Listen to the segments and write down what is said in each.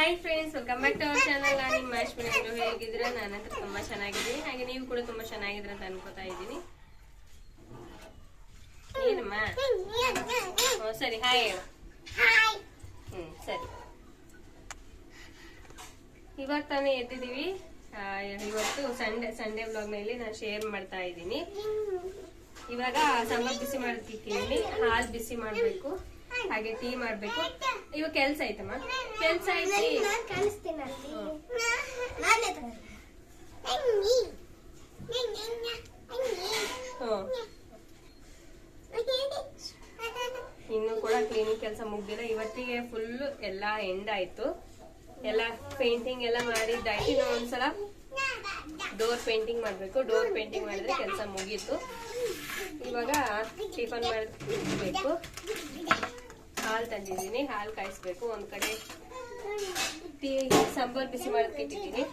Hi friends welcome back to our channel ನಾನು ನಿಮ್ಮ ಅಶ್ವಿನಿ ಅವರು ಹೇಗಿದ್ರೆ ನಾನು ಹತ್ರ ತುಂಬಾ ಚೆನ್ನಾಗಿದ್ದೀನಿ. ಹಾಗೆ ನೀವು ಕೂಡ ತುಂಬಾ ಚೆನ್ನಾಗಿದ್ರೆ ಅಂತ ಅನ್ಕೋತಾ ಇದ್ದೀನಿ. ಏನಮ್ಮ? ಹ್ಞೂ ಸರಿ ಹಾಯ್ ಹೇಳು. ಹ್ಞೂ ಸರಿ. ಇವಾಗ ತಾನೇ ಎದ್ದಿದ್ದೀವಿ. ಇವತ್ತು ಸಂಡೇ ಸಂಡೇ ವ್ಲಾಗ್ನಲ್ಲಿ ನಾನು ಶೇರ್ ಮಾಡ್ತಾ ಇದ್ದೀನಿ. ಇವಾಗ ಸಾಂಬಾರ್ ಬಿಸಿ ಮಾಡೋದಕ್ಕಿದ್ದೀನಿ ಹಾಲು ಬಿಸಿ ಮಾಡಬೇಕು. ಹಾಗೆ ಟೀ ಮಾಡ್ಬೇಕು. ಇವಾಗ ಕೆಲಸ ಆಯ್ತಮ್ಮ ಕೆಲಸ ಇನ್ನು ಕೂಡ ಕ್ಲೀನಿಂಗ್ ಕೆಲಸ ಮುಗ್ದಿಲ್ಲ. ಇವತ್ತಿಗೆ ಫುಲ್ ಎಲ್ಲ ಎಂಡ್ ಆಯ್ತು. ಎಲ್ಲ ಪೇಂಟಿಂಗ್ ಎಲ್ಲ ಮಾಡಿದ್ದಾಯ್ತು. ಇನ್ನು ಒಂದ್ಸಲ ಡೋರ್ ಪೇಂಟಿಂಗ್ ಮಾಡಬೇಕು. ಡೋರ್ ಪೇಂಟಿಂಗ್ ಮಾಡಿದ್ರೆ ಕೆಲಸ ಮುಗೀತು. ಇವಾಗ ಟಿಫನ್ ಮಾಡಬೇಕು. ಹಾಲು ತಂದಿದ್ದೀನಿ, ಹಾಲು ಕಾಯಿಸ್ಬೇಕು. ಒಂದ್ ಕಡೆ ಟೀ, ಸಾಂಬಾರ್ ಬಿಸಿ ಮಾಡೋದಕ್ಕೆ ಇಟ್ಟಿದ್ದೀನಿ.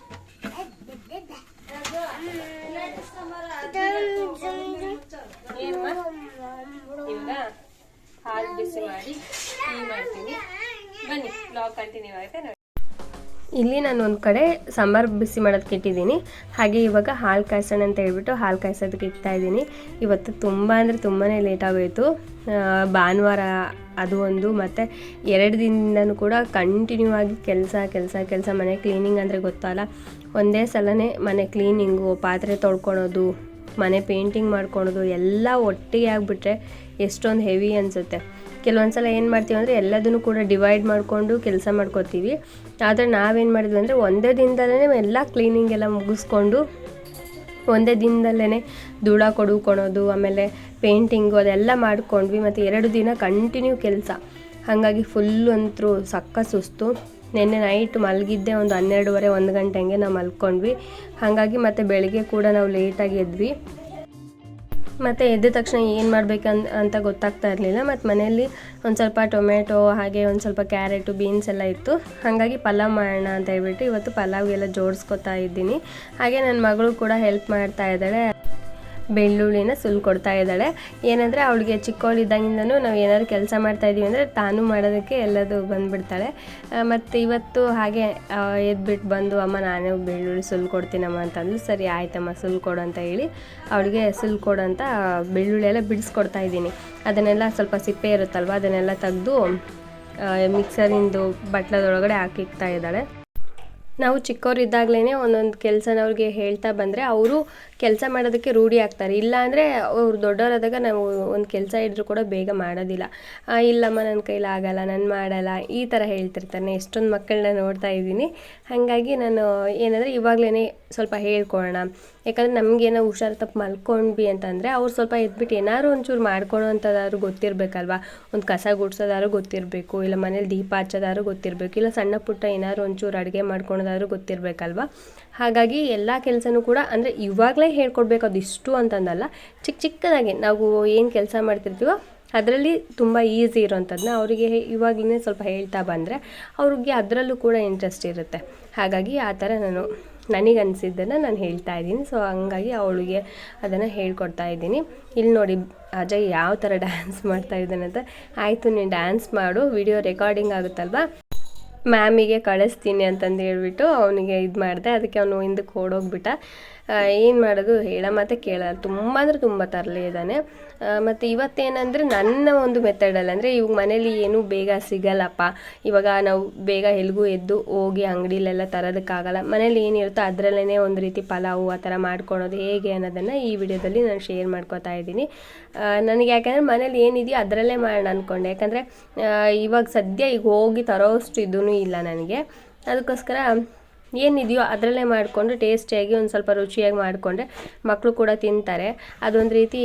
ಇವಾಗ ಹಾಲು ಬಿಸಿ ಮಾಡಿ ಟೀ ಮಾಡ್ತೀನಿ. ಬನ್ನಿ ಬ್ಲಾಗ್ ಕಂಟಿನ್ಯೂ ಆಗುತ್ತೆ ಇಲ್ಲಿ ನಾನು ಒಂದು ಕಡೆ ಸಾಂಬಾರು ಬಿಸಿ ಮಾಡೋದಕ್ಕೆ ಇಟ್ಟಿದ್ದೀನಿ ಹಾಗೆ ಇವಾಗ ಹಾಲು ಕಾಯಿಸೋಣ ಅಂತ ಹೇಳ್ಬಿಟ್ಟು ಹಾಲು ಕಾಯಿಸೋದಕ್ಕೆ ಇಡ್ತಾ ಇದ್ದೀನಿ. ಇವತ್ತು ತುಂಬ ಅಂದರೆ ತುಂಬಾ ಲೇಟ್ ಆಗೋಯಿತು. ಆ, ಭಾನುವಾರ ಅದು ಒಂದು ಮತ್ತು ಎರಡು ದಿನದಿಂದನೂ ಕೂಡ ಕಂಟಿನ್ಯೂ ಆಗಿ ಕೆಲಸ ಕೆಲಸ ಕೆಲಸ ಮನೆ ಕ್ಲೀನಿಂಗ್ ಅಂದರೆ ಗೊತ್ತಲ್ಲ. ಒಂದೇ ಸಲನೇ ಮನೆ ಕ್ಲೀನಿಂಗು ಪಾತ್ರೆ ತೊಳ್ಕೊಳೋದು ಮನೆ ಪೇಂಟಿಂಗ್ ಮಾಡ್ಕೊಳೋದು ಎಲ್ಲ ಒಟ್ಟಿಗೆ ಆಗಿಬಿಟ್ರೆ ಎಷ್ಟೊಂದು ಹೆವಿ ಅನಿಸುತ್ತೆ. ಕೆಲವೊಂದು ಸಲ ಏನು ಮಾಡ್ತೀವಿ ಅಂದರೆ ಎಲ್ಲದನ್ನು ಕೂಡ ಡಿವೈಡ್ ಮಾಡಿಕೊಂಡು ಕೆಲಸ ಮಾಡ್ಕೋತೀವಿ. ಆದರೆ ನಾವೇನು ಮಾಡಿದ್ವಿ ಅಂದರೆ ಒಂದೇ ದಿನದಲ್ಲೇ ಎಲ್ಲ ಕ್ಲೀನಿಂಗ್ ಎಲ್ಲ ಮುಗಿಸ್ಕೊಂಡು ಒಂದೇ ದಿನದಲ್ಲೇ ಧೂಳ ಕೊಡುಕೊಳೋದು ಆಮೇಲೆ ಪೇಂಟಿಂಗು ಅದೆಲ್ಲ ಮಾಡ್ಕೊಂಡ್ವಿ. ಮತ್ತು ಎರಡು ದಿನ ಕಂಟಿನ್ಯೂ ಕೆಲಸ. ಹಾಗಾಗಿ ಫುಲ್ ಅಂತೂ ಸಕ್ಕ ಸುಸ್ತು. ನಿನ್ನೆ ನೈಟ್ ಮಲಗಿದ್ದೆ ಒಂದು ಹನ್ನೆರಡುವರೆ, ಒಂದು ಗಂಟೆ ಹಂಗೆ ನಾವು ಮಲ್ಕೊಂಡ್ವಿ. ಹಾಗಾಗಿ ಮತ್ತು ಬೆಳಿಗ್ಗೆ ಕೂಡ ನಾವು ಲೇಟಾಗಿ ಎದ್ವಿ. ಮತ್ತು ಎದ್ದ ತಕ್ಷಣ ಏನು ಮಾಡಬೇಕು ಅಂತ ಗೊತ್ತಾಗ್ತಾ ಇರಲಿಲ್ಲ. ಮತ್ತು ಮನೆಯಲ್ಲಿ ಒಂದು ಸ್ವಲ್ಪ ಟೊಮೆಟೊ ಹಾಗೆ ಒಂದು ಸ್ವಲ್ಪ ಕ್ಯಾರೆಟು, ಬೀನ್ಸ್ ಎಲ್ಲ ಇತ್ತು. ಹಾಗಾಗಿ ಪಲಾವ್ ಮಾಡೋಣ ಅಂತ ಹೇಳ್ಬಿಟ್ಟು ಇವತ್ತು ಪಲಾವ್ಗೆಲ್ಲ ಜೋಡಿಸ್ಕೊತಾ ಇದ್ದೀನಿ. ಹಾಗೆ ನನ್ನ ಮಗಳು ಕೂಡ ಹೆಲ್ಪ್ ಮಾಡ್ತಾ ಇದ್ದಾಳೆ. ಬೆಳ್ಳುಳ್ಳಿನ ಸುಲ್ಕೊಡ್ತಾ ಇದ್ದಾಳೆ. ಏನಂದರೆ ಅವಳಿಗೆ ಚಿಕ್ಕವಳಿದ್ದಾಗಿಂದನೂ ನಾವು ಏನಾದ್ರು ಕೆಲಸ ಮಾಡ್ತಾ ಇದೀವಿ ಅಂದರೆ ತಾನು ಮಾಡೋದಕ್ಕೆ ಎಲ್ಲದೂ ಬಂದುಬಿಡ್ತಾಳೆ. ಮತ್ತು ಇವತ್ತು ಹಾಗೆ ಎದ್ಬಿಟ್ಟು ಬಂದು, ಅಮ್ಮ, ನಾನೇ ಬೆಳ್ಳುಳ್ಳಿ ಸುಲ್ಕೊಡ್ತೀನಮ್ಮ ಅಂತಂದು, ಸರಿ, ಆಯ್ತಮ್ಮ ಸುಲ್ಕೊಡು ಅಂತ ಹೇಳಿ ಅವಳಿಗೆ ಸುಲ್ಕೊಡು ಅಂತ ಬೆಳ್ಳುಳ್ಳಿ ಎಲ್ಲ ಬಿಡಿಸ್ಕೊಡ್ತಾ ಇದ್ದೀನಿ. ಅದನ್ನೆಲ್ಲ ಸ್ವಲ್ಪ ಸಿಪ್ಪೆ ಇರುತ್ತಲ್ವ, ಅದನ್ನೆಲ್ಲ ತೆಗೆದು ಮಿಕ್ಸರಿಂದು ಬಟ್ಲದೊಳಗಡೆ ಹಾಕಿಕ್ತಾ ಇದ್ದಾಳೆ. ನಾವು ಚಿಕ್ಕವರಿದ್ದಾಗಲೇ ಒಂದೊಂದು ಕೆಲಸನ ಅವ್ರಿಗೆ ಹೇಳ್ತಾ ಬಂದರೆ ಅವರು ಕೆಲಸ ಮಾಡೋದಕ್ಕೆ ರೂಢಿ ಆಗ್ತಾರೆ. ಇಲ್ಲ ಅಂದರೆ ಅವ್ರು ದೊಡ್ಡವರಾದಾಗ ನಾವು ಒಂದು ಕೆಲಸ ಇದ್ದರೂ ಕೂಡ ಬೇಗ ಮಾಡೋದಿಲ್ಲ. ಇಲ್ಲಮ್ಮ ನನ್ನ ಕೈಲಿ ಆಗಲ್ಲ, ನಾನು ಮಾಡಲ್ಲ, ಈ ಥರ ಹೇಳ್ತಿರ್ತಾನೆ. ಎಷ್ಟೊಂದು ಮಕ್ಕಳನ್ನ ನೋಡ್ತಾ ಇದ್ದೀನಿ. ಹಾಗಾಗಿ ನಾನು ಏನಂದರೆ ಇವಾಗಲೇ ಸ್ವಲ್ಪ ಹೇಳ್ಕೊಡೋಣ ಯಾಕಂದರೆ ನಮಗೇನೋ ಹುಷಾರು ತಪ್ಪು ಮಲ್ಕೊಂಡ್ವಿ ಅಂತಂದರೆ ಅವ್ರು ಸ್ವಲ್ಪ ಎದ್ಬಿಟ್ಟು ಏನಾದ್ರು ಒಂಚೂರು ಮಾಡ್ಕೊಳೋ ಅಂಥದ್ದಾದ್ರು ಗೊತ್ತಿರಬೇಕಲ್ವಾ? ಒಂದು ಕಸ ಗುಡ್ಸೋದಾದ್ರು ಗೊತ್ತಿರಬೇಕು, ಇಲ್ಲ ಮನೇಲಿ ದೀಪ ಹಚ್ಚೋದಾದ್ರು ಗೊತ್ತಿರಬೇಕು, ಇಲ್ಲ ಸಣ್ಣ ಪುಟ್ಟ ಏನಾದ್ರು ಒಂಚೂರು ಅಡುಗೆ ಮಾಡ್ಕೊಳೋದಾದ್ರು ಗೊತ್ತಿರಬೇಕಲ್ವಾ? ಹಾಗಾಗಿ ಎಲ್ಲ ಕೆಲಸನೂ ಕೂಡ ಅಂದರೆ ಇವಾಗಲೇ ಹೇಳ್ಕೊಡ್ಬೇಕು ಅದಿಷ್ಟು ಅಂತಂದಲ್ಲ ಚಿಕ್ಕ ಚಿಕ್ಕದಾಗಿ ನಾವು ಏನು ಕೆಲಸ ಮಾಡ್ತಿರ್ತೀವೋ ಅದರಲ್ಲಿ ತುಂಬ ಈಸಿ ಇರೋವಂಥದ್ದನ್ನ ಅವರಿಗೆ ಇವಾಗಲೇ ಸ್ವಲ್ಪ ಹೇಳ್ತಾ ಬಂದರೆ ಅವ್ರಿಗೆ ಅದರಲ್ಲೂ ಕೂಡ ಇಂಟ್ರೆಸ್ಟ್ ಇರುತ್ತೆ. ಹಾಗಾಗಿ ಆ ಥರ ನಾನು ನನಗೆ ಅನಿಸಿದ್ದನ್ನು ನಾನು ಹೇಳ್ತಾ ಇದ್ದೀನಿ. ಸೊ ಹಂಗಾಗಿ ಅವಳಿಗೆ ಅದನ್ನು ಹೇಳ್ಕೊಡ್ತಾ ಇದ್ದೀನಿ. ಇಲ್ಲಿ ನೋಡಿ, ಅಜಯ್ ಯಾವ ಥರ ಡ್ಯಾನ್ಸ್ ಮಾಡ್ತಾ ಇದ್ದಾನೆ ಅಂತ. ಆಯಿತು, ನೀನು ಡ್ಯಾನ್ಸ್ ಮಾಡು. Video recording ಆಗುತ್ತಲ್ವಾ? ಮ್ಯಾಮಿಗೆ ಕಳಿಸ್ತೀನಿ ಅಂತಂದು ಹೇಳ್ಬಿಟ್ಟು ಅವನಿಗೆ ಇದು ಮಾಡಿದೆ ಅದಕ್ಕೆ ಅವನು ಹಿಂದಕ್ಕೆ ಓಡೋಗ್ಬಿಟ್ಟ. ಏನು ಮಾಡೋದು? ಹೇಳ ಮತ್ತೆ ಕೇಳಲ್ಲ ತುಂಬ ಅಂದರೆ ತುಂಬ ತರಲೆ ಇದ್ದಾನೆ. ಮತ್ತು ಇವತ್ತೇನಂದರೆ ನನ್ನ ಒಂದು ಮೆಥಡಲ್ಲಿ ಅಂದರೆ ಇವಾಗ ಮನೇಲಿ ಏನೂ ಬೇಗ ಸಿಗಲ್ಲಪ್ಪ. ಇವಾಗ ನಾವು ಬೇಗ ಎಲ್ಗೂ ಎದ್ದು ಹೋಗಿ ಅಂಗಡಿಲೆಲ್ಲ ತರೋದಕ್ಕಾಗಲ್ಲ. ಮನೇಲಿ ಏನಿರುತ್ತೋ ಅದರಲ್ಲೇ ಒಂದು ರೀತಿ ಪಲಾವು ಆ ಥರ ಮಾಡ್ಕೊಳೋದು ಹೇಗೆ ಅನ್ನೋದನ್ನು ಈ ವಿಡಿಯೋದಲ್ಲಿ ನಾನು ಶೇರ್ ಮಾಡ್ಕೊತಾ ಇದ್ದೀನಿ. ನನಗೆ ಯಾಕೆಂದರೆ ಮನೇಲಿ ಏನಿದೆಯೋ ಅದರಲ್ಲೇ ಮಾಡೋಣ ಅಂದ್ಕೊಂಡೆ ಯಾಕಂದರೆ ಇವಾಗ ಸದ್ಯ ಈಗ ಹೋಗಿ ತರೋಷ್ಟು ಇದೂ ಇಲ್ಲ ನನಗೆ. ಅದಕ್ಕೋಸ್ಕರ ಏನಿದೆಯೋ ಅದರಲ್ಲೇ ಮಾಡಿಕೊಂಡು ಟೇಸ್ಟಿಯಾಗಿ ಒಂದು ಸ್ವಲ್ಪ ರುಚಿಯಾಗಿ ಮಾಡಿಕೊಂಡ್ರೆ ಮಕ್ಕಳು ಕೂಡ ತಿಂತಾರೆ. ಅದೊಂದು ರೀತಿ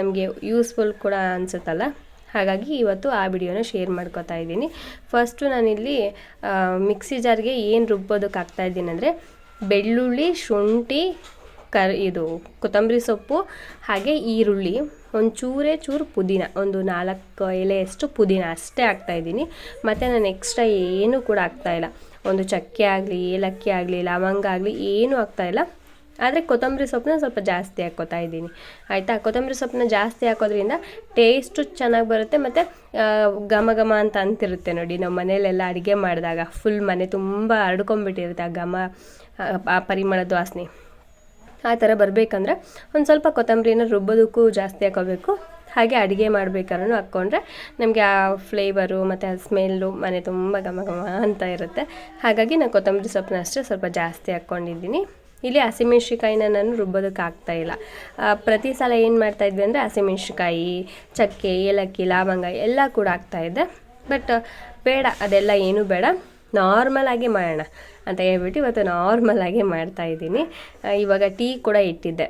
ನಮಗೆ ಯೂಸ್ಫುಲ್ ಕೂಡ ಅನಿಸುತ್ತಲ್ಲ. ಹಾಗಾಗಿ ಇವತ್ತು ಆ ವಿಡಿಯೋನ ಶೇರ್ ಮಾಡ್ಕೊತಾ ಇದ್ದೀನಿ. ಫಸ್ಟು ನಾನಿಲ್ಲಿ ಮಿಕ್ಸಿ ಜಾರ್ಗೆ ಏನು ರುಬ್ಬೋದಕ್ಕೆ ಹಾಕ್ತಾ ಇದ್ದೀನಿ ಅಂದರೆ ಬೆಳ್ಳುಳ್ಳಿ, ಶುಂಠಿ, ಕರ್, ಇದು, ಕೊತ್ತಂಬರಿ ಸೊಪ್ಪು, ಹಾಗೆ ಈರುಳ್ಳಿ. ಒಂದು ಚೂರೇ ಚೂರು ಪುದೀನ, ಒಂದು ನಾಲ್ಕು ಎಲೆಯಷ್ಟು ಪುದೀನ ಅಷ್ಟೇ ಹಾಕ್ತಾಯಿದ್ದೀನಿ ಮತ್ತು ನಾನು ಎಕ್ಸ್ಟ್ರಾ ಏನೂ ಕೂಡ ಹಾಕ್ತಾಯಿಲ್ಲ ಒಂದು ಚಕ್ಕೆ ಆಗಲಿ, ಏಲಕ್ಕಿ ಆಗಲಿ, ಲವಂಗ ಆಗಲಿ, ಏನೂ ಆಗ್ತಾಯಿಲ್ಲ ಆದರೆ ಕೊತ್ತಂಬರಿ ಸೊಪ್ಪನ್ನ ಸ್ವಲ್ಪ ಜಾಸ್ತಿ ಹಾಕೋತಾ ಇದ್ದೀನಿ. ಆಯಿತಾ? ಕೊತ್ತಂಬರಿ ಸೊಪ್ಪನ್ನ ಜಾಸ್ತಿ ಹಾಕೋದ್ರಿಂದ ಟೇಸ್ಟು ಚೆನ್ನಾಗಿ ಬರುತ್ತೆ. ಮತ್ತು ಘಮ ಘಮ ಅಂತ ಅಂತಿರುತ್ತೆ ನೋಡಿ, ನಾವು ಮನೆಯಲ್ಲೆಲ್ಲ ಅಡುಗೆ ಮಾಡಿದಾಗ. ಫುಲ್ ಮನೆ ತುಂಬ ಹರಡ್ಕೊಂಬಿಟ್ಟಿರುತ್ತೆ ಆ ಘಮ ಆ ಪರಿಮಳದ ವಾಸನೆ. ಆ ಥರ ಬರಬೇಕಂದ್ರೆ ಒಂದು ಸ್ವಲ್ಪ ಕೊತ್ತಂಬರಿನ ರುಬ್ಬೋದಕ್ಕೂ ಜಾಸ್ತಿ ಹಾಕೋಬೇಕು ಹಾಗೆ ಅಡುಗೆ ಮಾಡ್ಬೇಕಾದ್ರೂ ಹಾಕ್ಕೊಂಡ್ರೆ ನಮಗೆ ಆ ಫ್ಲೇವರು ಮತ್ತು ಆ ಸ್ಮೆಲ್ಲು ಮನೆ ತುಂಬ ಘಮ ಘಮ ಅಂತ ಇರುತ್ತೆ. ಹಾಗಾಗಿ ನಾನು ಕೊತ್ತಂಬರಿ ಸೊಪ್ಪನ್ನ ಅಷ್ಟೇ ಸ್ವಲ್ಪ ಜಾಸ್ತಿ ಹಾಕ್ಕೊಂಡಿದ್ದೀನಿ. ಇಲ್ಲಿ ಹಸಿಮೆಣ್ಸಿಕಾಯಿನ ನಾನು ರುಬ್ಬೋದಕ್ಕೆ ಆಗ್ತಾ ಇಲ್ಲ. ಪ್ರತಿ ಸಲ ಏನು ಮಾಡ್ತಾ ಇದ್ವಿ ಅಂದರೆ ಹಸಿಮೆಣ್ಸಿಕಾಯಿ ಚಕ್ಕೆ, ಏಲಕ್ಕಿ, ಲವಂಗ ಎಲ್ಲ ಕೂಡ ಆಗ್ತಾಯಿದ್ದೆ ಬಟ್ ಬೇಡ, ಅದೆಲ್ಲ ಏನೂ ಬೇಡ. ನಾರ್ಮಲ್ ಆಗಿ ಮಾಡೋಣ. ಅಂತ ಹೇಳ್ಬಿಟ್ಟು ಇವತ್ತು ನಾರ್ಮಲ್ ಆಗಿ ಮಾಡ್ತಾ ಇದ್ದೀನಿ. ಆ, ಇವಾಗ ಟೀ ಕೂಡ ಇಟ್ಟಿದ್ದೆ.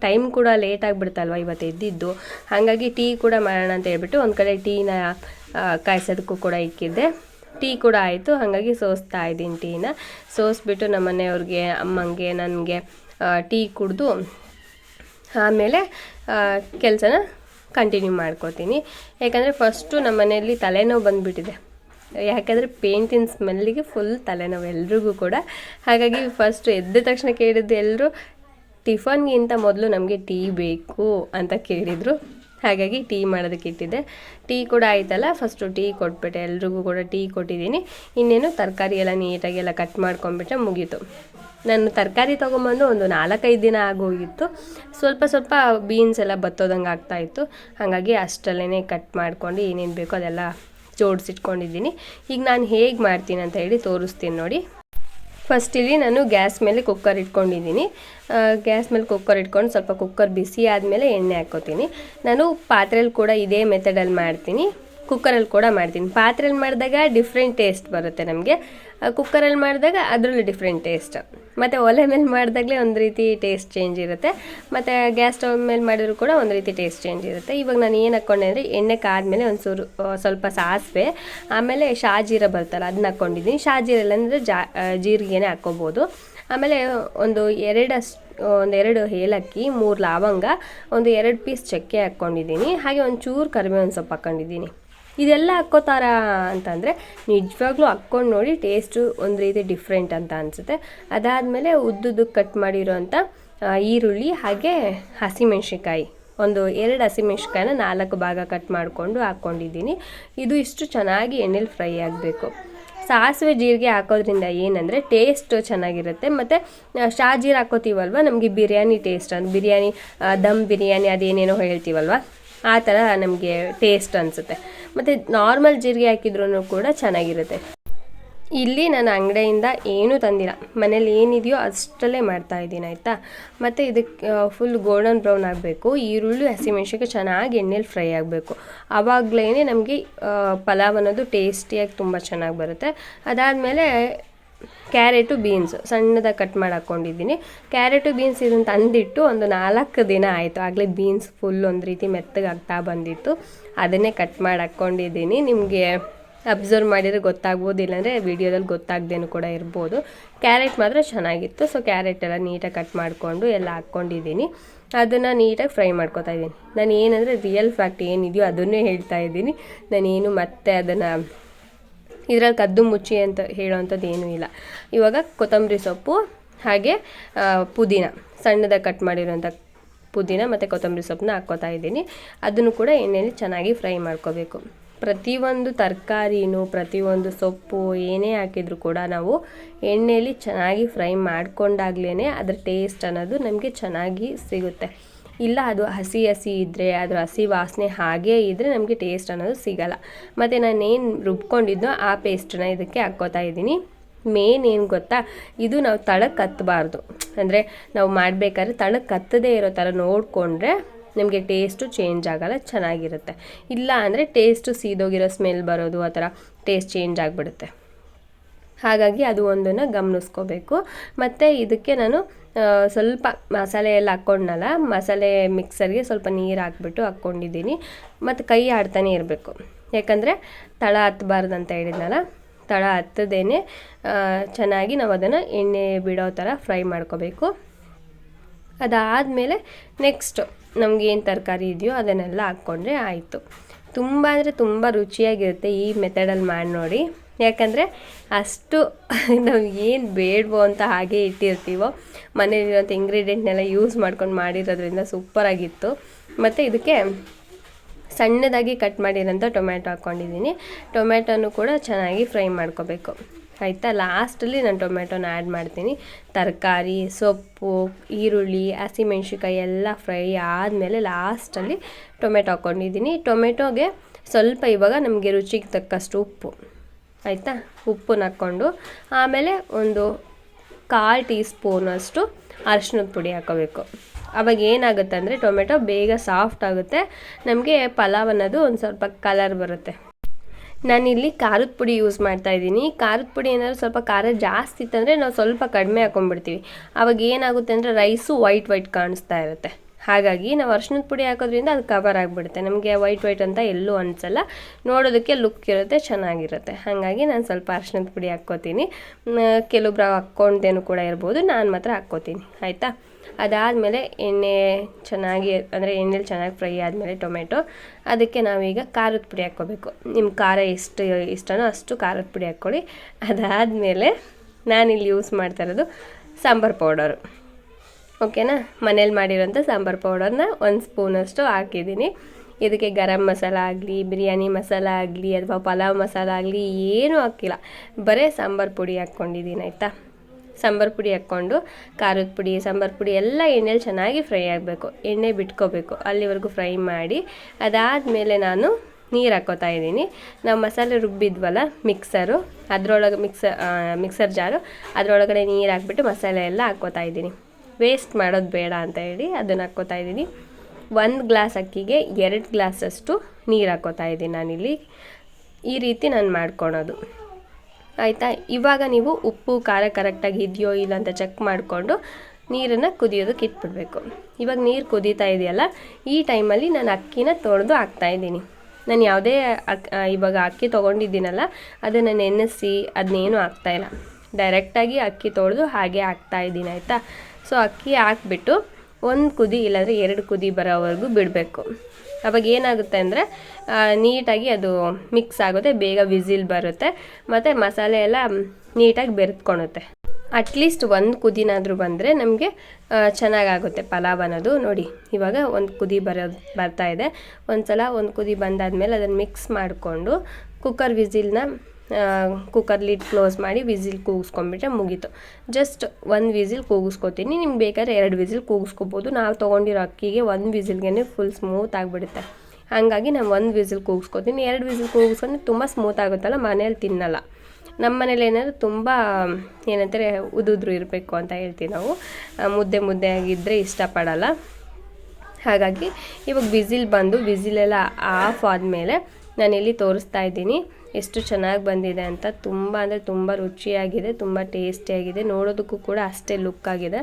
ಟೈಮ್ ಕೂಡ ಲೇಟ್ ಆಗಿಬಿಡ್ತಲ್ವ ಇವತ್ತು ಎದ್ದಿದ್ದು. ಹಾಗಾಗಿ ಟೀ ಕೂಡ ಮಾಡೋಣ ಅಂತ ಹೇಳ್ಬಿಟ್ಟು ಒಂದು ಕಡೆ ಟೀನ ಕಾಯಿಸೋದಕ್ಕೂ ಕಾಯ್ಸೋದಕ್ಕೂ ಕೂಡ ಇಕ್ಕಿದ್ದೆ. ಟೀ ಕೂಡ ಆಯಿತು. ಹಾಗಾಗಿ ಸೋಸ್ತಾ ಇದ್ದೀನಿ ಟೀನ. ಸೋಸ್ಬಿಟ್ಟು ನಮ್ಮ ಮನೆಯವ್ರಿಗೆ ಅಮ್ಮಂಗೆ ನನಗೆ ಟೀ ಕುಡಿದು ಆಮೇಲೆ ಕೆಲಸನ ಕಂಟಿನ್ಯೂ ಮಾಡ್ಕೋತೀನಿ. ಯಾಕಂದರೆ ಫಸ್ಟು ನಮ್ಮ ಮನೆಯಲ್ಲಿ ತಲೆನೋವು ಬಂದುಬಿಟ್ಟಿದೆ. ಯಾಕಂದರೆ ಪೇಂಟಿನ ಸ್ಮೆಲ್ಲಿಗೆ ಫುಲ್ ತಲೆನೋವು ಎಲ್ರಿಗೂ ಕೂಡ. ಹಾಗಾಗಿ ಫಸ್ಟ್ ಎದ್ದ ತಕ್ಷಣ ಕೇಳಿದ್ದು ಎಲ್ಲರೂ ಟಿಫನ್ಗಿಂತ ಮೊದಲು ನಮಗೆ ಟೀ ಬೇಕು ಅಂತ ಕೇಳಿದರು. ಹಾಗಾಗಿ ಟೀ ಮಾಡೋದಕ್ಕೆ ಇಟ್ಟಿದ್ದೆ. ಟೀ ಕೂಡ ಆಯ್ತಲ್ಲ ಫಸ್ಟು ಟೀ ಕೊಟ್ಬಿಟ್ಟೆ. ಎಲ್ರಿಗೂ ಕೂಡ ಟೀ ಕೊಟ್ಟಿದ್ದೀನಿ. ಇನ್ನೇನು ತರಕಾರಿ ಎಲ್ಲ ನೀಟಾಗಿ ಎಲ್ಲ ಕಟ್ ಮಾಡ್ಕೊಂಬಿಟ್ರೆ ಮುಗೀತು. ನಾನು ತರಕಾರಿ ತೊಗೊಂಬಂದು ಒಂದು ನಾಲ್ಕೈದು ದಿನ ಆಗೋಗಿತ್ತು. ಸ್ವಲ್ಪ ಸ್ವಲ್ಪ ಬೀನ್ಸ್ ಎಲ್ಲ ಬತ್ತೋದಂಗೆ ಆಗ್ತಾಯಿತ್ತು ಹಾಗಾಗಿ ಅಷ್ಟರಲ್ಲೇ ಕಟ್ ಮಾಡ್ಕೊಂಡು ಏನೇನು ಬೇಕೋ ಅದೆಲ್ಲ ಜೋಡಿಸಿಟ್ಕೊಂಡಿದ್ದೀನಿ. ಈಗ ನಾನು ಹೇಗೆ ಮಾಡ್ತೀನಿ ಅಂತ ಹೇಳಿ ತೋರಿಸ್ತೀನಿ ನೋಡಿ. ಫಸ್ಟ್ ಇಲ್ಲಿ ನಾನು ಗ್ಯಾಸ್ ಮೇಲೆ ಕುಕ್ಕರ್ ಇಟ್ಕೊಂಡಿದ್ದೀನಿ. ಗ್ಯಾಸ್ ಮೇಲೆ ಕುಕ್ಕರ್ ಇಟ್ಕೊಂಡು ಸ್ವಲ್ಪ ಕುಕ್ಕರ್ ಬಿಸಿ ಆದಮೇಲೆ ಎಣ್ಣೆ ಹಾಕ್ಕೋತೀನಿ. ನಾನು ಪಾತ್ರೆಯಲ್ಲಿ ಕೂಡ ಇದೇ ಮೆಥಡಲ್ಲಿ ಮಾಡ್ತೀನಿ. ಕುಕ್ಕರಲ್ಲಿ ಕೂಡ ಮಾಡ್ತೀನಿ. ಪಾತ್ರೆಯಲ್ಲಿ ಮಾಡಿದಾಗ ಡಿಫ್ರೆಂಟ್ ಟೇಸ್ಟ್ ಬರುತ್ತೆ ನಮಗೆ. ಕುಕ್ಕರಲ್ಲಿ ಮಾಡಿದಾಗ ಅದರಲ್ಲೂ ಡಿಫ್ರೆಂಟ್ ಟೇಸ್ಟ್ ಮತ್ತು ಒಲೆ ಮೇಲೆ ಮಾಡಿದಾಗಲೇ ಒಂದು ರೀತಿ ಟೇಸ್ಟ್ ಚೇಂಜ್ ಇರುತ್ತೆ. ಮತ್ತು ಗ್ಯಾಸ್ ಸ್ಟವ್ ಮೇಲೆ ಮಾಡಿದ್ರು ಕೂಡ ಒಂದು ರೀತಿ ಟೇಸ್ಟ್ ಚೇಂಜ್ ಇರುತ್ತೆ. ಇವಾಗ ನಾನು ಏನು ಹಾಕ್ಕೊಂಡೆ ಅಂದರೆ ಎಣ್ಣೆ ಕಾದ್ಮೇಲೆ ಒಂದು ಚೂರು ಸ್ವಲ್ಪ ಸಾಸಿವೆ, ಆಮೇಲೆ ಶಾಜೀರ ಬರ್ತಲ್ಲ ಅದನ್ನ ಹಾಕ್ಕೊಂಡಿದ್ದೀನಿ ಶಾಜೀರ ಅಂದರೆ ಜಾ ಜೀರಿಗೆನೇ ಹಾಕ್ಕೋಬೋದು ಆಮೇಲೆ ಒಂದು ಎರಡಷ್ಟು, ಒಂದು ಎರಡು ಏಲಕ್ಕಿ, ಮೂರು ಲವಂಗ, ಒಂದು ಎರಡು ಪೀಸ್ ಚಕ್ಕೆ ಹಾಕ್ಕೊಂಡಿದ್ದೀನಿ ಹಾಗೆ ಒಂದು ಚೂರು ಕರಿಬೇವಿನ ಸೊಪ್ಪು ಹಾಕ್ಕೊಂಡಿದ್ದೀನಿ ಇದೆಲ್ಲ ಹಾಕ್ಕೋತಾರ ಅಂತಂದರೆ ನಿಜವಾಗ್ಲೂ ಹಾಕ್ಕೊಂಡು ನೋಡಿ ಟೇಸ್ಟು ಒಂದು ರೀತಿ ಡಿಫ್ರೆಂಟ್ ಅಂತ ಅನಿಸುತ್ತೆ. ಅದಾದಮೇಲೆ ಉದ್ದುದ್ದಕ್ಕೆ ಕಟ್ ಮಾಡಿರೋಂಥ ಈರುಳ್ಳಿ ಹಾಗೆ ಹಸಿಮೆಣ್ಸಿಕಾಯಿ ಒಂದು ಎರಡು ಹಸಿಮೆಣ್ಸಿಕಾಯಿನ ನಾಲ್ಕು ಭಾಗ ಕಟ್ ಮಾಡಿಕೊಂಡು ಹಾಕ್ಕೊಂಡಿದ್ದೀನಿ. ಇದು ಇಷ್ಟು ಚೆನ್ನಾಗಿ ಎಣ್ಣೆಲಿ ಫ್ರೈ ಆಗಬೇಕು. ಸಾಸಿವೆ ಜೀರಿಗೆ ಹಾಕೋದ್ರಿಂದ ಏನಂದರೆ ಟೇಸ್ಟ್ ಚೆನ್ನಾಗಿರುತ್ತೆ. ಮತ್ತು ಶಾಜೀರ್ ಹಾಕೋತೀವಲ್ವ? ನಮಗೆ ಬಿರಿಯಾನಿ ಟೇಸ್ಟ್ ಅಂತ ಬಿರಿಯಾನಿ ದಮ್ ಬಿರಿಯಾನಿ ಅದೇನೇನೋ ಹೇಳ್ತೀವಲ್ವ? ಆ ಥರ ನಮಗೆ ಟೇಸ್ಟ್ ಅನಿಸುತ್ತೆ. ಮತ್ತು ನಾರ್ಮಲ್ ಜೀರಿಗೆ ಹಾಕಿದ್ರೂ ಕೂಡ ಚೆನ್ನಾಗಿರುತ್ತೆ. ಇಲ್ಲಿ ನಾನು ಅಂಗಡಿಯಿಂದ ಏನೂ ತಂದಿಲ್ಲ. ಮನೇಲಿ ಏನಿದೆಯೋ ಅಷ್ಟಲ್ಲೇ ಮಾಡ್ತಾ ಇದ್ದೀನಿ, ಆಯಿತಾ? ಮತ್ತು ಇದಕ್ಕೆ ಫುಲ್ ಗೋಲ್ಡನ್ ಬ್ರೌನ್ ಆಗಬೇಕು. ಈರುಳ್ಳಿ ಹಸಿಮೆಣ್ಸಿಗೆ ಚೆನ್ನಾಗಿ ಎಣ್ಣೆಲಿ ಫ್ರೈ ಆಗಬೇಕು. ಆವಾಗಲೇ ನಮಗೆ ಪಲಾವ್ ಅನ್ನೋದು ಟೇಸ್ಟಿಯಾಗಿ ತುಂಬ ಚೆನ್ನಾಗಿ ಬರುತ್ತೆ. ಅದಾದಮೇಲೆ ಕ್ಯಾರೆಟು ಬೀನ್ಸ್ ಸಣ್ಣದಾಗಿ ಕಟ್ ಮಾಡಿ ಹಾಕ್ಕೊಂಡಿದ್ದೀನಿ ಕ್ಯಾರೆಟು ಬೀನ್ಸ್ ಇದನ್ನು ತಂದಿಟ್ಟು ಒಂದು ನಾಲ್ಕು ದಿನ ಆಯಿತು. ಆಗಲೇ ಬೀನ್ಸ್ ಫುಲ್ ಒಂದು ರೀತಿ ಮೆತ್ತಗೆ ಆಗ್ತಾ ಬಂದಿತ್ತು. ಅದನ್ನೇ ಕಟ್ ಮಾಡಿ ಹಾಕ್ಕೊಂಡಿದ್ದೀನಿ ನಿಮಗೆ ಅಬ್ಸರ್ವ್ ಮಾಡಿದರೆ ಗೊತ್ತಾಗ್ಬೋದು, ಇಲ್ಲಾಂದರೆ ವೀಡಿಯೋದಲ್ಲಿ ಗೊತ್ತಾಗ್ದೇನು ಕೂಡ ಇರ್ಬೋದು. ಕ್ಯಾರೆಟ್ ಮಾತ್ರ ಚೆನ್ನಾಗಿತ್ತು. ಸೊ ಕ್ಯಾರೆಟ್ ಎಲ್ಲ ನೀಟಾಗಿ ಕಟ್ ಮಾಡಿಕೊಂಡು ಎಲ್ಲ ಹಾಕ್ಕೊಂಡಿದ್ದೀನಿ ಅದನ್ನು ನೀಟಾಗಿ ಫ್ರೈ ಮಾಡ್ಕೊತಾ ಇದ್ದೀನಿ. ನಾನು ಏನಂದರೆ ರಿಯಲ್ ಫ್ಯಾಕ್ಟ್ ಏನಿದೆಯೋ ಅದನ್ನೇ ಹೇಳ್ತಾ ಇದ್ದೀನಿ. ನಾನೇನು ಮತ್ತೆ ಅದನ್ನು ಇದರಲ್ಲಿ ಕದ್ದು ಮುಚ್ಚಿ ಅಂತ ಹೇಳೋವಂಥದ್ದು ಏನೂ ಇಲ್ಲ. ಇವಾಗ ಕೊತ್ತಂಬರಿ ಸೊಪ್ಪು, ಹಾಗೆ ಪುದೀನ. ಸಣ್ಣದಾಗಿ ಕಟ್ ಮಾಡಿರೋಂಥ ಪುದೀನ ಮತ್ತು ಕೊತ್ತಂಬರಿ ಸೊಪ್ಪನ್ನ ಹಾಕ್ಕೋತಾ ಇದ್ದೀನಿ. ಅದನ್ನು ಕೂಡ ಎಣ್ಣೆಯಲ್ಲಿ ಚೆನ್ನಾಗಿ ಫ್ರೈ ಮಾಡ್ಕೋಬೇಕು. ಪ್ರತಿಯೊಂದು ತರಕಾರಿನೂ, ಪ್ರತಿಯೊಂದು ಸೊಪ್ಪು ಏನೇ ಹಾಕಿದರೂ ಕೂಡ ನಾವು ಎಣ್ಣೆಯಲ್ಲಿ ಚೆನ್ನಾಗಿ ಫ್ರೈ ಮಾಡ್ಕೊಂಡಾಗ್ಲೇ ಅದರ ಟೇಸ್ಟ್ ಅನ್ನೋದು ನಮಗೆ ಚೆನ್ನಾಗಿ ಸಿಗುತ್ತೆ. ಇಲ್ಲ, ಅದು ಹಸಿ ಹಸಿ ಇದ್ದರೆ ಅದರ ಹಸಿ ವಾಸನೆ ಹಾಗೇ ಇದ್ದರೆ ನಮಗೆ ಟೇಸ್ಟ್ ಅನ್ನೋದು ಸಿಗಲ್ಲ. ಮತ್ತು ನಾನೇನು ರುಬ್ಕೊಂಡಿದ್ದೋ ಆ ಪೇಸ್ಟನ್ನ ಇದಕ್ಕೆ ಹಾಕ್ಕೋತಾ ಇದ್ದೀನಿ. ಮೇನ್ ಏನು ಗೊತ್ತಾ, ಇದು ನಾವು ತಳಕ್ಕೆ ಹತ್ತಬಾರ್ದು ಅಂದರೆ ನಾವು ಮಾಡಬೇಕಾದ್ರೆ ತಳಕ್ಕೆ ಹತ್ತದೇ ಇರೋ ಥರ ನೋಡಿಕೊಂಡ್ರೆ ನಮಗೆ ಟೇಸ್ಟು ಚೇಂಜ್ ಆಗಲ್ಲ, ಚೆನ್ನಾಗಿರುತ್ತೆ. ಇಲ್ಲ ಅಂದರೆ ಟೇಸ್ಟು ಸೀದೋಗಿರೋ ಸ್ಮೆಲ್ ಬರೋದು, ಆ ಥರ ಟೇಸ್ಟ್ ಚೇಂಜ್ ಆಗಿಬಿಡುತ್ತೆ. ಹಾಗಾಗಿ ಅದು ಒಂದನ್ನು ಗಮನಿಸ್ಕೋಬೇಕು. ಮತ್ತು ಇದಕ್ಕೆ ನಾನು ಸ್ವಲ್ಪ ಮಸಾಲೆ ಎಲ್ಲ ಹಾಕ್ಕೊಂಡ್ನಲ್ಲ ಮಸಾಲೆ ಮಿಕ್ಸರ್ಗೆ ಸ್ವಲ್ಪ ನೀರು ಹಾಕ್ಬಿಟ್ಟು ಹಾಕ್ಕೊಂಡಿದ್ದೀನಿ. ಮತ್ತು ಕೈ ಆಡ್ತಾನೆ ಇರಬೇಕು. ಯಾಕಂದರೆ ತಳ ಹತ್ತಬಾರ್ದು ಅಂತ ಹೇಳಿದ್ನಲ್ಲ, ತಳ ಹತ್ತದೇನೆ ಚೆನ್ನಾಗಿ ನಾವು ಅದನ್ನು ಎಣ್ಣೆ ಬಿಡೋ ಥರ ಫ್ರೈ ಮಾಡ್ಕೋಬೇಕು. ಅದಾದಮೇಲೆ ನೆಕ್ಸ್ಟ್ ನಮಗೇನು ತರಕಾರಿ ಇದೆಯೋ ಅದನ್ನೆಲ್ಲ ಹಾಕ್ಕೊಂಡ್ರೆ ಆಯಿತು. ತುಂಬ ಅಂದರೆ ತುಂಬ ರುಚಿಯಾಗಿರುತ್ತೆ ಈ ಮೆಥಡಲ್ಲಿ ಮಾಡಿ ನೋಡಿ ಯಾಕಂದರೆ ಅಷ್ಟು ನಾವು ಏನು ಬೇಡವೋ ಅಂತ ಹಾಗೆ ಇಟ್ಟಿರ್ತೀವೋ ಮನೇಲಿರೋಂಥ ಇಂಗ್ರೀಡಿಯೆಂಟ್ನೆಲ್ಲ ಯೂಸ್ ಮಾಡ್ಕೊಂಡು ಮಾಡಿರೋದ್ರಿಂದ ಸೂಪರಾಗಿತ್ತು ಮತ್ತು ಇದಕ್ಕೆ ಸಣ್ಣದಾಗಿ ಕಟ್ ಮಾಡಿರೋಂಥ ಟೊಮ್ಯಾಟೊ ಹಾಕ್ಕೊಂಡಿದ್ದೀನಿ ಟೊಮ್ಯಾಟೋನು ಕೂಡ ಚೆನ್ನಾಗಿ ಫ್ರೈ ಮಾಡ್ಕೋಬೇಕು. ಆಯಿತಾ? ಲಾಸ್ಟಲ್ಲಿ ನಾನು ಟೊಮೆಟೊನ ಆ್ಯಡ್ ಮಾಡ್ತೀನಿ. ತರಕಾರಿ, ಸೊಪ್ಪು, ಈರುಳ್ಳಿ ಹಸಿಮೆಣ್ಸಿಕಾಯಿ ಎಲ್ಲ ಫ್ರೈ ಆದಮೇಲೆ ಲಾಸ್ಟಲ್ಲಿ ಟೊಮೆಟೊ ಹಾಕ್ಕೊಂಡಿದ್ದೀನಿ ಟೊಮೆಟೊಗೆ ಸ್ವಲ್ಪ ಇವಾಗ ನಮಗೆ ರುಚಿಗೆ ತಕ್ಕಷ್ಟು ಉಪ್ಪು. ಆಯಿತಾ? ಉಪ್ಪು ಹಾಕ್ಕೊಂಡು. ಆಮೇಲೆ ಒಂದು ಕಾಲು ಟೀ ಸ್ಪೂನಷ್ಟು ಅರಿಶಿನದ ಪುಡಿ ಹಾಕೋಬೇಕು. ಅವಾಗ ಏನಾಗುತ್ತೆ ಅಂದರೆ ಟೊಮೆಟೊ ಬೇಗ ಸಾಫ್ಟ್ ಆಗುತ್ತೆ. ನಮಗೆ ಪಲಾವ್ ಅನ್ನೋದು ಒಂದು ಸ್ವಲ್ಪ ಕಲರ್ ಬರುತ್ತೆ. ನಾನಿಲ್ಲಿ ಖಾರದ ಪುಡಿ ಯೂಸ್ ಮಾಡ್ತಾ ಇದ್ದೀನಿ. ಖಾರದ ಪುಡಿ ಏನಾದರೂ ಸ್ವಲ್ಪ ಖಾರ ಜಾಸ್ತಿ ಇತ್ತಂದರೆ ನಾವು ಸ್ವಲ್ಪ ಕಡಿಮೆ ಹಾಕೊಂಡ್ಬಿಡ್ತೀವಿ. ಅವಾಗ ಏನಾಗುತ್ತೆ ಅಂದರೆ ರೈಸು ವೈಟ್ ವೈಟ್ ಕಾಣಿಸ್ತಾ ಇರುತ್ತೆ. ಹಾಗಾಗಿ ನಾವು ಅರ್ಶಿನದ ಪುಡಿ ಹಾಕೋದ್ರಿಂದ ಅದು ಕವರ್ ಆಗಿಬಿಡುತ್ತೆ. ನಮಗೆ ವೈಟ್ ವೈಟ್ ಅಂತ ಎಲ್ಲೂ ಅನಿಸಲ್ಲ. ನೋಡೋದಕ್ಕೆ ಲುಕ್ ಇರುತ್ತೆ, ಚೆನ್ನಾಗಿರುತ್ತೆ. ಹಾಗಾಗಿ ನಾನು ಸ್ವಲ್ಪ ಅರ್ಶಿನದ ಪುಡಿ ಹಾಕ್ಕೋತೀನಿ. ಕೆಲವೊಬ್ರು ಹಾಕ್ಕೊಂಡೇನು ಕೂಡ ಇರ್ಬೋದು, ನಾನು ಮಾತ್ರ ಹಾಕ್ಕೋತೀನಿ. ಆಯಿತಾ? ಅದಾದಮೇಲೆ ಎಣ್ಣೆ ಚೆನ್ನಾಗಿ, ಅಂದರೆ ಎಣ್ಣೆಲಿ ಚೆನ್ನಾಗಿ ಫ್ರೈ ಆದಮೇಲೆ ಟೊಮೆಟೊ. ಅದಕ್ಕೆ ನಾವೀಗ ಖಾರದ ಪುಡಿ ಹಾಕ್ಕೋಬೇಕು. ನಿಮ್ಮ ಖಾರ ಎಷ್ಟು ಇಷ್ಟನೋ ಅಷ್ಟು ಖಾರದ ಪುಡಿ ಹಾಕ್ಕೊಳ್ಳಿ. ಅದಾದಮೇಲೆ ನಾನಿಲ್ಲಿ ಯೂಸ್ ಮಾಡ್ತಾ ಇರೋದು ಸಾಂಬಾರು ಪೌಡರು ಓಕೆನಾ? ಮನೇಲಿ ಮಾಡಿರೋಂಥ ಸಾಂಬಾರು ಪೌಡರ್ನ ಒಂದು ಸ್ಪೂನಷ್ಟು ಹಾಕಿದ್ದೀನಿ. ಇದಕ್ಕೆ ಗರಂ ಮಸಾಲ ಆಗಲಿ, ಬಿರಿಯಾನಿ ಮಸಾಲ ಆಗಲಿ, ಅಥವಾ ಪಲಾವ್ ಮಸಾಲ ಆಗಲಿ, ಏನೂ ಹಾಕಿಲ್ಲ. ಬರೀ ಸಾಂಬಾರು ಪುಡಿ ಹಾಕ್ಕೊಂಡಿದ್ದೀನಿ, ಆಯಿತಾ? ಸಾಂಬಾರು ಪುಡಿ ಹಾಕ್ಕೊಂಡು ಖಾರದ ಪುಡಿ, ಸಾಂಬಾರು ಪುಡಿ ಎಲ್ಲ ಎಣ್ಣೆಲಿ ಚೆನ್ನಾಗಿ ಫ್ರೈ ಆಗಬೇಕು. ಎಣ್ಣೆ ಬಿಟ್ಕೋಬೇಕು, ಅಲ್ಲಿವರೆಗೂ ಫ್ರೈ ಮಾಡಿ. ಅದಾದಮೇಲೆ ನಾನು ನೀರು ಹಾಕೋತಾ ಇದ್ದೀನಿ. ನಾವು ಮಸಾಲೆ ರುಬ್ಬಿದ್ವಲ್ಲ ಮಿಕ್ಸರು, ಅದರೊಳಗೆ ಮಿಕ್ಸರ್ ಮಿಕ್ಸರ್ ಜಾರು, ಅದರೊಳಗಡೆ ನೀರು ಹಾಕ್ಬಿಟ್ಟು ಮಸಾಲೆ ಎಲ್ಲ ಹಾಕ್ಕೋತಾ ಇದ್ದೀನಿ. ವೇಸ್ಟ್ ಮಾಡೋದು ಬೇಡ ಅಂತ ಹೇಳಿ ಅದನ್ನು ಹಾಕ್ಕೋತಾ ಇದ್ದೀನಿ. ಒಂದು ಗ್ಲಾಸ್ ಅಕ್ಕಿಗೆ ಎರಡು ಗ್ಲಾಸಷ್ಟು ನೀರು ಹಾಕ್ಕೋತಾ ಇದ್ದೀನಿ ನಾನಿಲ್ಲಿ. ಈ ರೀತಿ ನಾನು ಮಾಡ್ಕೊಳೋದು. ಆಯಿತಾ? ಇವಾಗ ನೀವು ಉಪ್ಪು, ಖಾರ ಕರೆಕ್ಟಾಗಿ ಇದೆಯೋ ಇಲ್ಲ ಅಂತ ಚೆಕ್ ಮಾಡಿಕೊಂಡು ನೀರನ್ನು ಕುದಿಯೋದಕ್ಕೆ ಇಟ್ಬಿಡಬೇಕು. ಇವಾಗ ನೀರು ಕುದೀತಾ ಇದೆಯಲ್ಲ, ಈ ಟೈಮಲ್ಲಿ ನಾನು ಅಕ್ಕಿನ ತೊಳೆದು ಹಾಕ್ತಾಯಿದ್ದೀನಿ ನಾನು ಯಾವುದೇ ಅಕ್ ಇವಾಗ ಅಕ್ಕಿ ತೊಗೊಂಡಿದ್ದೀನಲ್ಲ, ಅದನ್ನು ನೆನೆಸಿ ಅದನ್ನೇನು ಹಾಕ್ತಾಯಿಲ್ಲ ಡೈರೆಕ್ಟಾಗಿ ಅಕ್ಕಿ ತೊಳೆದು ಹಾಗೆ ಹಾಕ್ತಾಯಿದ್ದೀನಿ ಆಯಿತಾ? ಸೊ ಅಕ್ಕಿ ಹಾಕ್ಬಿಟ್ಟು ಒಂದು ಕುದಿ ಇಲ್ಲಾಂದರೆ ಎರಡು ಕುದಿ ಬರೋವರೆಗೂ ಬಿಡಬೇಕು. ಅವಾಗ ಏನಾಗುತ್ತೆ ಅಂದರೆ ನೀಟಾಗಿ ಅದು ಮಿಕ್ಸ್ ಆಗುತ್ತೆ, ಬೇಗ ವಿಸಿಲ್ ಬರುತ್ತೆ, ಮತ್ತು ಮಸಾಲೆ ಎಲ್ಲ ನೀಟಾಗಿ ಬೆರೆತ್ಕೊಳುತ್ತೆ ಅಟ್ಲೀಸ್ಟ್ ಒಂದು ಕುದಿನಾದರೂ ಬಂದರೆ ನಮಗೆ ಚೆನ್ನಾಗಾಗುತ್ತೆ ಪಲಾವ್ ಅನ್ನೋದು. ನೋಡಿ, ಇವಾಗ ಒಂದು ಕುದಿ ಬರೋದು ಬರ್ತಾ ಇದೆ. ಒಂದು ಸಲ ಒಂದು ಕುದಿ ಬಂದಾದಮೇಲೆ ಅದನ್ನು ಮಿಕ್ಸ್ ಮಾಡಿಕೊಂಡು ಕುಕ್ಕರ್ ವಿಸಿಲ್ನ ಕುಕ್ಕರ್ ಲಿಡ್ ಕ್ಲೋಸ್ ಮಾಡಿ ವಿಸಿಲ್ ಕೂಗಿಸ್ಕೊಂಬಿಟ್ರೆ ಮುಗೀತು. ಜಸ್ಟ್ ಒಂದು ವಿಸಿಲ್ ಕೂಗಿಸ್ಕೊತೀನಿ. ನಿಮ್ಗೆ ಬೇಕಾದ್ರೆ ಎರಡು ವಿಸಿಲ್ ಕೂಗಿಸ್ಕೊಬೋದು. ನಾವು ತೊಗೊಂಡಿರೋ ಅಕ್ಕಿಗೆ ಒಂದು ವಿಸಿಲ್ಗೆ ಫುಲ್ ಸ್ಮೂತ್ ಆಗಿಬಿಡುತ್ತೆ. ಹಾಗಾಗಿ ನಾನು ಒಂದು ವಿಸಿಲ್ ಕೂಗಿಸ್ಕೊತೀನಿ. ಎರಡು ವಿಸಿಲ್ ಕೂಗಿಸ್ಕೊಂಡು ತುಂಬ ಸ್ಮೂತ್ ಆಗುತ್ತಲ್ಲ, ಮನೇಲಿ ತಿನ್ನಲ್ಲ. ನಮ್ಮ ಮನೇಲಿ ಏನಾದರೂ ತುಂಬ, ಏನಂತಾರೆ, ಉದುದ್ರು ಇರಬೇಕು ಅಂತ ಹೇಳ್ತೀವಿ ನಾವು. ಮುದ್ದೆ ಮುದ್ದೆ ಆಗಿದ್ದರೆ ಇಷ್ಟಪಡಲ್ಲ. ಹಾಗಾಗಿ ಇವಾಗ ವಿಸಿಲ್ ಬಂದು, ವಿಸಿಲೆಲ್ಲ ಆಫ್ ಆದಮೇಲೆ ನಾನಿಲ್ಲಿ ತೋರಿಸ್ತಾ ಇದ್ದೀನಿ. ಎಷ್ಟು ಚೆನ್ನಾಗಿ ಬಂದಿದೆ ಅಂತ ತುಂಬ ಅಂದರೆ ತುಂಬ ರುಚಿಯಾಗಿದೆ, ತುಂಬ ಟೇಸ್ಟಿಯಾಗಿದೆ. ನೋಡೋದಕ್ಕೂ ಕೂಡ ಅಷ್ಟೇ ಲುಕ್ ಆಗಿದೆ.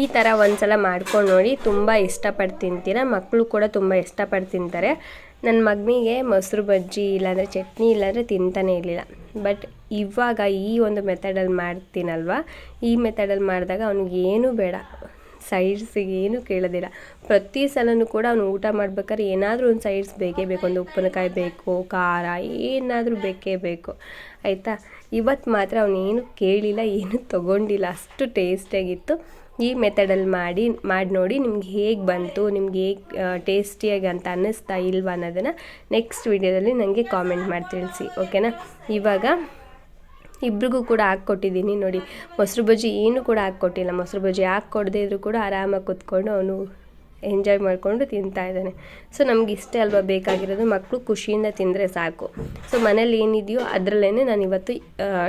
ಈ ಥರ ಒಂದ್ಸಲ ಮಾಡ್ಕೊಂಡು ನೋಡಿ, ತುಂಬ ಇಷ್ಟಪಟ್ಟು ತಿಂತೀರ ಮಕ್ಕಳು ಕೂಡ ತುಂಬ ಇಷ್ಟಪಟ್ಟು ತಿಂತಾರೆ ನನ್ನ ಮಗನಿಗೆ ಮೊಸರು ಬಜ್ಜಿ ಇಲ್ಲಾಂದರೆ ಚಟ್ನಿ ಇಲ್ಲಾಂದರೆ ತಿಂತಾನೆ ಇರಲಿಲ್ಲ. ಬಟ್ ಇವಾಗ ಈ ಒಂದು ಮೆಥಡಲ್ಲಿ ಮಾಡ್ತೀನಲ್ವ? ಈ ಮೆಥಡಲ್ಲಿ ಮಾಡಿದಾಗ ಅವ್ನಿಗೆ ಬೇಡ. ಸೈಡ್ಸಿಗೆ ಏನೂ ಕೇಳೋದಿಲ್ಲ. ಪ್ರತಿ ಸಲನೂ ಕೂಡ ಅವನು ಊಟ ಮಾಡ್ಬೇಕಾದ್ರೆ ಏನಾದರೂ ಒಂದು ಸೈಡ್ಸ್ ಬೇಕೇ ಬೇಕು. ಒಂದು ಉಪ್ಪಿನಕಾಯಿ ಬೇಕು, ಖಾರ, ಏನಾದರೂ ಬೇಕೇ ಬೇಕು. ಆಯಿತಾ? ಇವತ್ತು ಮಾತ್ರ ಅವನೇನು ಕೇಳಿಲ್ಲ, ಏನೂ ತೊಗೊಂಡಿಲ್ಲ. ಅಷ್ಟು ಟೇಸ್ಟಿಯಾಗಿತ್ತು ಈ ಮೆಥಡಲ್ಲಿ ಮಾಡಿ ಮಾಡಿ ನೋಡಿ ನಿಮ್ಗೆ ಹೇಗೆ ಬಂತು, ನಿಮ್ಗೆ ಹೇಗೆ ಟೇಸ್ಟಿಯಾಗಿ ಅಂತ ಅನ್ನಿಸ್ತಾ ಇಲ್ವಾ ಅನ್ನೋದನ್ನು ನೆಕ್ಸ್ಟ್ ವೀಡಿಯೋದಲ್ಲಿ ನನಗೆ ಕಾಮೆಂಟ್ ಮಾಡಿ ತಿಳಿಸಿ. ಓಕೆನಾ ಇವಾಗ ಇಬ್ರಿಗೂ ಕೂಡ ಹಾಕ್ಕೊಟ್ಟಿದ್ದೀನಿ ನೋಡಿ. ಮೊಸರು ಬಜ್ಜಿ ಏನು ಕೂಡ ಹಾಕ್ಕೊಟ್ಟಿಲ್ಲ. ಮೊಸರು ಬಜ್ಜಿ ಹಾಕ್ಕೊಡದೇ ಇದ್ರೂ ಕೂಡ ಆರಾಮಾಗಿ ಕೂತ್ಕೊಂಡು ಅವನು ಎಂಜಾಯ್ ಮಾಡಿಕೊಂಡು ತಿಂತಾ ಇದ್ದಾನೆ. ಸೊ ನಮ್ಗೆ ಇಷ್ಟೇ ಅಲ್ವಾ ಬೇಕಾಗಿರೋದು? ಮಕ್ಕಳು ಖುಷಿಯಿಂದ ತಿಂದರೆ ಸಾಕು. ಸೊ ಮನೇಲಿ ಏನಿದೆಯೋ ಅದರಲ್ಲೇ ನಾನು ಇವತ್ತು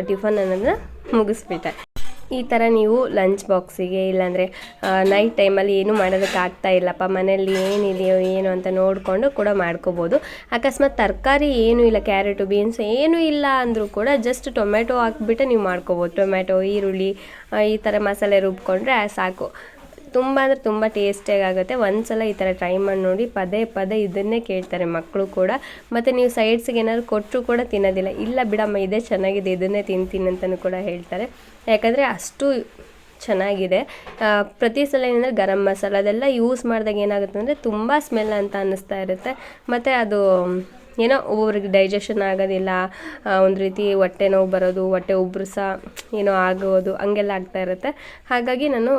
ಟಿಫನ್ ಅನ್ನೋದನ್ನ ಮುಗಿಸ್ಬಿಟ್ಟೆ. ಈ ಥರ ನೀವು ಲಂಚ್ ಬಾಕ್ಸಿಗೆ ಇಲ್ಲಾಂದರೆ ನೈಟ್ ಟೈಮಲ್ಲಿ ಏನು ಮಾಡೋದಕ್ಕೆ ಆಗ್ತಾ ಇಲ್ಲಪ್ಪ, ಮನೆಯಲ್ಲಿ ಏನಿದೆಯೋ ಏನು ಅಂತ ನೋಡಿಕೊಂಡು ಕೂಡ ಮಾಡ್ಕೋಬೋದು. ಅಕಸ್ಮಾತ್ ತರಕಾರಿ ಏನೂ ಇಲ್ಲ, ಕ್ಯಾರೆಟು ಬೀನ್ಸ್ ಏನೂ ಇಲ್ಲ ಅಂದರೂ ಕೂಡ ಜಸ್ಟ್ ಟೊಮೆಟೊ ಹಾಕ್ಬಿಟ್ಟು ನೀವು ಮಾಡ್ಕೋಬೋದು. ಟೊಮೆಟೊ ಈರುಳ್ಳಿ ಈ ಥರ ಮಸಾಲೆ ರುಬ್ಕೊಂಡ್ರೆ ಸಾಕು. ತುಂಬ ಅಂದರೆ ತುಂಬ ಟೇಸ್ಟಿಯಾಗಿ ಆಗುತ್ತೆ. ಒಂದು ಸಲ ಈ ಥರ ಟ್ರೈ ಮಾಡಿ ನೋಡಿ, ಪದೇ ಪದೇ ಇದನ್ನೇ ಕೇಳ್ತಾರೆ ಮಕ್ಕಳು ಕೂಡ. ಮತ್ತು ನೀವು ಸೈಡ್ಸ್ಗೆ ಏನಾದ್ರು ಕೊಟ್ಟರು ಕೂಡ ತಿನ್ನೋದಿಲ್ಲ. ಇಲ್ಲ ಬಿಡಮ್ಮ, ಇದೇ ಚೆನ್ನಾಗಿದೆ, ಇದನ್ನೇ ತಿಂತೀನಿ ಅಂತಲೂ ಕೂಡ ಹೇಳ್ತಾರೆ. ಯಾಕಂದರೆ ಅಷ್ಟು ಚೆನ್ನಾಗಿದೆ. ಪ್ರತಿ ಸಲ ಏನಂದರೆ ಗರಂ ಮಸಾಲ ಅದೆಲ್ಲ ಯೂಸ್ ಮಾಡಿದಾಗ ಏನಾಗುತ್ತೆ ಅಂದರೆ ತುಂಬ ಸ್ಮೆಲ್ ಅಂತ ಅನ್ನಿಸ್ತಾ ಇರುತ್ತೆ. ಮತ್ತು ಅದು, ಏನೋ ಒಬ್ಬೊಬ್ರಿಗೆ ಡೈಜೆಷನ್ ಆಗೋದಿಲ್ಲ. ಒಂದು ರೀತಿ ಹೊಟ್ಟೆ ನೋವು ಬರೋದು, ಹೊಟ್ಟೆ ಉಬ್ರಸ ಏನೋ ಆಗೋದು, ಹಂಗೆಲ್ಲ ಆಗ್ತಾ ಇರುತ್ತೆ. ಹಾಗಾಗಿ ನಾನು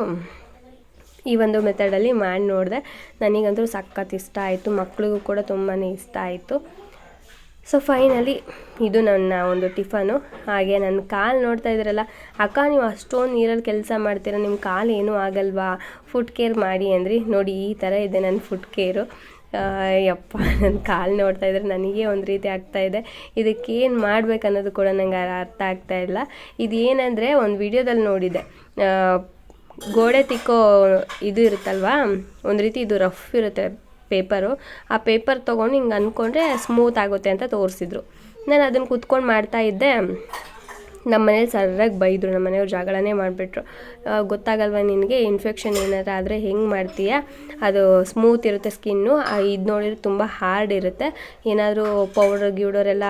ಈ ಒಂದು ಮೆಥಡಲ್ಲಿ ಮಾಡಿ ನೋಡಿದೆ. ನನಗಂತೂ ಸಖತ್ ಇಷ್ಟ ಆಯಿತು. ಮಕ್ಕಳಿಗೂ ಕೂಡ ತುಂಬಾ ಇಷ್ಟ ಆಯಿತು. ಸೊ ಫೈನಲಿ ಇದು ನನ್ನ ಒಂದು ಟಿಫನು. ಹಾಗೆ ನನ್ನ ಕಾಲು ನೋಡ್ತಾ ಇದ್ದೀರಲ್ಲ ಅಕ್ಕ, ನೀವು ಅಷ್ಟೊಂದು ನೀರಲ್ಲಿ ಕೆಲಸ ಮಾಡ್ತೀರ? ನಿಮ್ಮ ಕಾಲು ಏನೂ ಆಗಲ್ವಾ? ಫುಡ್ ಕೇರ್ ಮಾಡಿ ಅಂದ್ರಿ. ನೋಡಿ, ಈ ಥರ ಇದೆ ನನ್ನ ಫುಡ್ ಕೇರು ಯಪ್ಪ ನನ್ನ ಕಾಲು ನೋಡ್ತಾ ಇದ್ರೆ ನನಗೆ ಒಂದು ರೀತಿ ಆಗ್ತಾ ಇದೆ. ಇದಕ್ಕೇನು ಮಾಡ್ಬೇಕು ಅನ್ನೋದು ಕೂಡ ನನಗೆ ಅರ್ಥ ಆಗ್ತಾ ಇಲ್ಲ. ಇದು ಏನಂದರೆ ಒಂದು ವಿಡಿಯೋದಲ್ಲಿ ನೋಡಿದೆ ಗೋಡೆ ತಿಕ್ಕೋ ಇದು ಇರುತ್ತಲ್ವಾ? ಒಂದು ರೀತಿ ಇದು ರಫ್ ಇರುತ್ತೆ ಪೇಪರು ಆ ಪೇಪರ್ ತೊಗೊಂಡು ಹಿಂಗೆ ಅಂದ್ಕೊಂಡ್ರೆ ಸ್ಮೂತ್ ಆಗುತ್ತೆ ಅಂತ ತೋರಿಸಿದ್ರು. ನಾನು ಅದನ್ನು ಕುತ್ಕೊಂಡು ಮಾಡ್ತಾ ಇದ್ದೆ. ನಮ್ಮ ಮನೇಲಿ ಸರ್ರಾಗಿ ಬೈದರು ನಮ್ಮ ಮನೆಯವ್ರು ಜಗಳನೇ ಮಾಡಿಬಿಟ್ರು. ಗೊತ್ತಾಗಲ್ವ ನಿನಗೆ? ಇನ್ಫೆಕ್ಷನ್ ಏನಾರು ಆದರೆ ಹೆಂಗೆ ಮಾಡ್ತೀಯ? ಅದು ಸ್ಮೂತ್ ಇರುತ್ತೆ ಸ್ಕಿನ್ನು ಇದು ನೋಡಿದ್ರೆ ತುಂಬ ಹಾರ್ಡ್ ಇರುತ್ತೆ. ಏನಾದರೂ ಪೌಡರ್ ಗಿವ್ಡರೆಲ್ಲ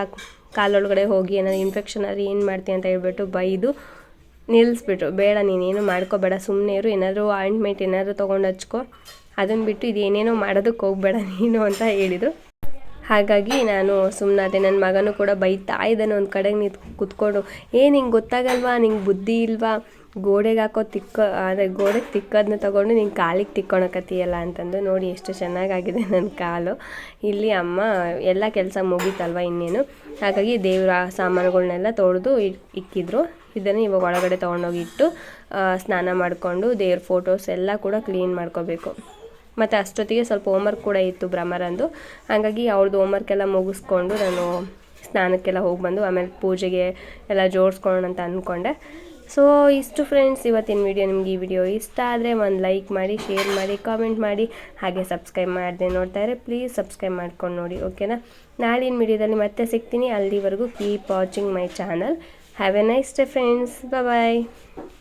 ಕಾಲೊಳಗಡೆ ಹೋಗಿ ಏನಾದ್ರು ಇನ್ಫೆಕ್ಷನ್ ಆದರೆ ಏನು ಮಾಡ್ತೀಯ ಅಂತ ಹೇಳ್ಬಿಟ್ಟು ಬೈದು ನಿಲ್ಲಿಸ್ಬಿಟ್ರು. ಬೇಡ, ನೀನೇನು ಮಾಡ್ಕೋಬೇಡ ಸುಮ್ಮನೆ ಇರು, ಏನಾದರೂ ಆಯಿಂಟ್ಮೆಂಟ್ ಏನಾದರೂ ತೊಗೊಂಡು ಹಚ್ಕೊ. ಅದನ್ನು ಬಿಟ್ಟು ಇದೇನೇನೋ ಮಾಡೋದಕ್ಕೆ ಹೋಗಬೇಡ ನೀನು ಅಂತ ಹೇಳಿದರು. ಹಾಗಾಗಿ ನಾನು ಸುಮ್ಮನಾದೆ ನನ್ನ ಮಗನೂ ಕೂಡ ಬೈತಾ ಇದ್ದಾನೆ ಒಂದು ಕಡೆಗೆ ನಿಂತು ಕುತ್ಕೊಂಡು. ಏ ನಿಂಗೆ ಗೊತ್ತಾಗಲ್ವಾ? ನಿಂಗೆ ಬುದ್ಧಿ ಇಲ್ವಾ? ಗೋಡೆಗೆ ಹಾಕೋ ತಿಕ್ಕ ಅಂದರೆ ಗೋಡೆಗೆ ತಿಕ್ಕೋದನ್ನ ತೊಗೊಂಡು ನಿಂಗೆ ಕಾಲಿಗೆ ತಿಕ್ಕೊಳಕತ್ತೀಯಲ್ಲ ಅಂತಂದು ನೋಡಿ ಎಷ್ಟು ಚೆನ್ನಾಗಾಗಿದೆ ನನ್ನ ಕಾಲು. ಇಲ್ಲಿ ಅಮ್ಮ ಎಲ್ಲ ಕೆಲಸ ಮುಗೀತಲ್ವ ಇನ್ನೇನು? ಹಾಗಾಗಿ ದೇವರ ಸಾಮಾನುಗಳನ್ನೆಲ್ಲ ತೊಳೆದು ಇಕ್ಕಿದ್ರು. ಇದನ್ನು ಇವಾಗ ಒಳಗಡೆ ತೊಗೊಂಡೋಗಿ ಇಟ್ಟು ಸ್ನಾನ ಮಾಡಿಕೊಂಡು ದೇವ್ರ ಫೋಟೋಸ್ ಎಲ್ಲ ಕೂಡ ಕ್ಲೀನ್ ಮಾಡ್ಕೋಬೇಕು. ಮತ್ತು ಅಷ್ಟೊತ್ತಿಗೆ ಸ್ವಲ್ಪ ಹೋಮ್ವರ್ಕ್ ಕೂಡ ಇತ್ತು ಭ್ರಮರಂದು ಹಾಗಾಗಿ ಅವ್ರದ್ದು ಹೋಮ್ವರ್ಕ್ ಎಲ್ಲ ಮುಗಿಸ್ಕೊಂಡು ನಾನು ಸ್ನಾನಕ್ಕೆಲ್ಲ ಹೋಗಿ ಬಂದು ಆಮೇಲೆ ಪೂಜೆಗೆ ಎಲ್ಲ ಜೋಡಿಸ್ಕೊಳ್ಳೋಣ ಅಂತ ಅಂದ್ಕೊಂಡೆ ಸೊ ಇಷ್ಟು ಫ್ರೆಂಡ್ಸ್ ಇವತ್ತಿನ ವಿಡಿಯೋ ನಿಮ್ಗೆ ಈ ವಿಡಿಯೋ ಇಷ್ಟ ಆದರೆ ಒಂದು ಲೈಕ್ ಮಾಡಿ ಶೇರ್ ಮಾಡಿ ಕಾಮೆಂಟ್ ಮಾಡಿ, ಹಾಗೆ ಸಬ್ಸ್ಕ್ರೈಬ್ ಮಾಡಿದೆ ನೋಡ್ತಾ ಇದ್ರೆ ಪ್ಲೀಸ್ ಸಬ್ಸ್ಕ್ರೈಬ್ ಮಾಡ್ಕೊಂಡು ನೋಡಿ ಓಕೆನಾ ನಾಳಿನ ವಿಡಿಯೋದಲ್ಲಿ ಮತ್ತೆ ಸಿಗ್ತೀನಿ. ಅಲ್ಲಿವರೆಗೂ keep watching my channel Have a nice day, friends. Bye bye.